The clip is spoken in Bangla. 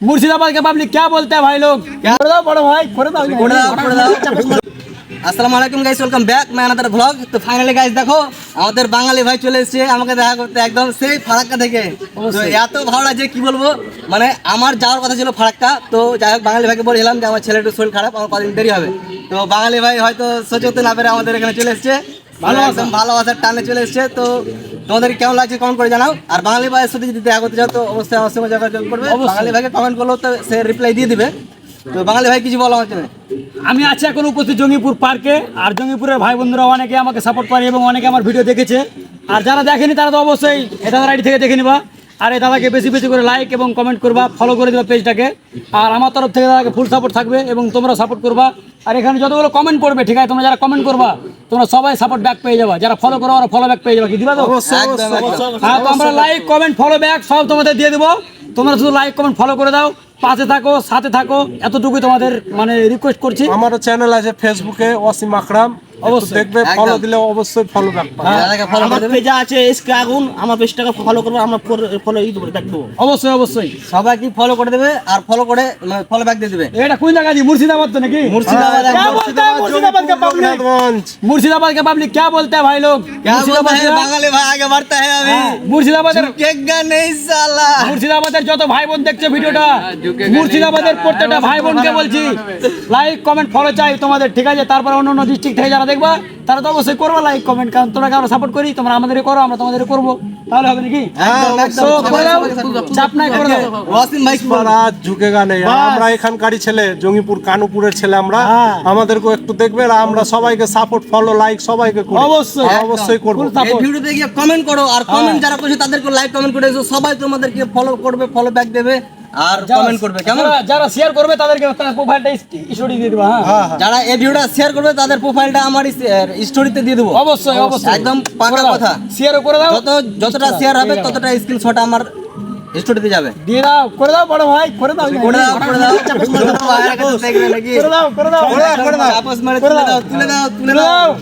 मुर्शिदाबाद के पब्लिक क्या बोलते हैं भाई लोग করে দাও বড় ভাই করে দাও করে দাও, করে দাও। আসসালামু আলাইকুম guys welcome back my another blog তো ফাইনালি গাইস দেখো আমাদের বাঙালি ভাই চলে এসেছে আমাকে দেখা করতে একদম সেই ফারাক্কা থেকে তো এত ভালো লাগছে কি বলবো মানে আমার যাওয়ার কথা ছিল ফারাক্কা তো যাই হোক বাঙালি ভাইকে বলেছিলাম যে আমার ছেলেটার শরীর খারাপ আমার কদিন দেরি হবে তো বাঙালি ভাই হয়তো সহ্য করতে না পেরে আমাদের এখানে চলে এসেছে ভালো একদম ভালোবাসার টানে চলে এসেছে তো তোমাদের কেমন লাগছে কমেন্ট করে জানাও। আর বাঙালি ভাইয়ের সাথে যদি দেখা করতে চাও তো অবশ্যই আমার সঙ্গে যোগাযোগ করবে। বাঙালি ভাইকে কমেন্ট করলেও তো সে রিপ্লাই দিয়ে দিবে। তো বাঙালি ভাই কিছু বলা হচ্ছে আমি আছি এখন উপস্থিত জঙ্গিপুর পার্কে। আর জঙ্গিপুরের ভাই বন্ধুরা অনেকে আমাকে সাপোর্ট করে এবং অনেকে আমার ভিডিও দেখেছে। আর যারা দেখেনি তারা তো অবশ্যই এটা আইডি থেকে দেখে নিবা। আর এই দাদাকে বেশি বেশি করে লাইক এবং কমেন্ট করবা ফলো করে দেবা পেজটাকে আর আমার তরফ থেকে দাদাকে ফুল সাপোর্ট থাকবে এবং তোমরা সাপোর্ট করবা। আর এখানে যতগুলো কমেন্ট করবে ঠিক আছে? তোমরা যারা কমেন্ট করবা তোমরা সবাই সাপোর্ট ব্যাক পেয়ে যাবা। যারা ফলো করো ওরা ফলো ব্যাক পেয়ে যাবা। কি দিবা তো? একদম, একদম। হ্যাঁ তো আমরা লাইক কমেন্ট ফলো ব্যাক সব তোমাদের দিয়ে দেবো। তোমরা শুধু লাইক কমেন্ট ফলো করে দাও। পাশে থাকো সাথে থাকো। এতটুকুই তোমাদের মানে রিকোয়েস্ট করছি। আমারও চ্যানেল আছে ফেসবুকে অসীম আকরাম। অবশ্যই। দেখবে ফলো দিলে অবশ্যই ফলো হ্যাঁ, আমার পেজা আছে এসকে আগুন আমার পেজটাকে ফলো আমরা ফলো ই দেখব। অবশ্যই অবশ্যই। ফলো করে দেবে আর ফলো করে মানে ফলো ব্যাক দিয়ে দেবে। এটা কোন জায়গা মুর্শিদাবাদ তো নাকি? মুর্শিদাবাদ হ্যাঁ, মুর্শিদাবাদ কে পাবলিক হ্যাঁ। কে বাঙালি ভাই আগে আমি। মুর্শিদাবাদের কেগা নেই সালা মুর্শিদাবাদের যত ভাই বোন দেখছে ভিডিওটা মুর্শিদাবাদের প্রত্যেকটা ভাই বোনকে বলছি লাইক কমেন্ট ফলো চাই তোমাদের ঠিক আছে? তারপর অন্য অন্য ডিস্ট্রিক্ট থেকে যারা দেখবা তারা তো অবশ্যই করব লাইক কমেন্ট কারণ তোমরা আমরা সাপোর্ট করি তোমরা আমাদের করো আমরা তোমাদের করব। তাহলে হবে নাকি? দাও চাপ নাই করে? রাত ঝুঁকেগা আমরা এখানকারই ছেলে জঙ্গিপুর কানুপুরের ছেলে আমরা। হ্যাঁ। আমাদেরকে একটু দেখবে আর আমরা সবাইকে সাপোর্ট ফলো লাইক সবাইকে করি। অবশ্যই। অবশ্যই করব। ভিডিওতে গিয়ে কমেন্ট করো আর কমেন্ট যারা করছে তাদেরকে লাইক কমেন্ট করে সবাই তোমাদেরকে ফলো করবে ফলো ব্যাক দেবে। আর কমেন্ট করবে কেমন? যারা- যারা শেয়ার করবে তাদেরকে প্রোফাইলটা স্টোরি দিয়ে দিবা হ্যাঁ। যারা এই ভিডিওটা শেয়ার করবে তাদের প্রোফাইলটা আমার স্টোরিতে দিয়ে দেবো। অবশ্যই অবশ্যই। একদম পাকা কথা। শেয়ারও করে দাও। যত যতটা শেয়ার হবে ততটা স্ক্রিনশট আমার স্টোরিতে যাবে। দিয়ে দাও করে দাও বড় ভাই করে দাও। করে দাও করে দাও। করে দাও করে দাও। চাপস মারে। তুলে দাও তুলে দাও। তুলে দাও দাও।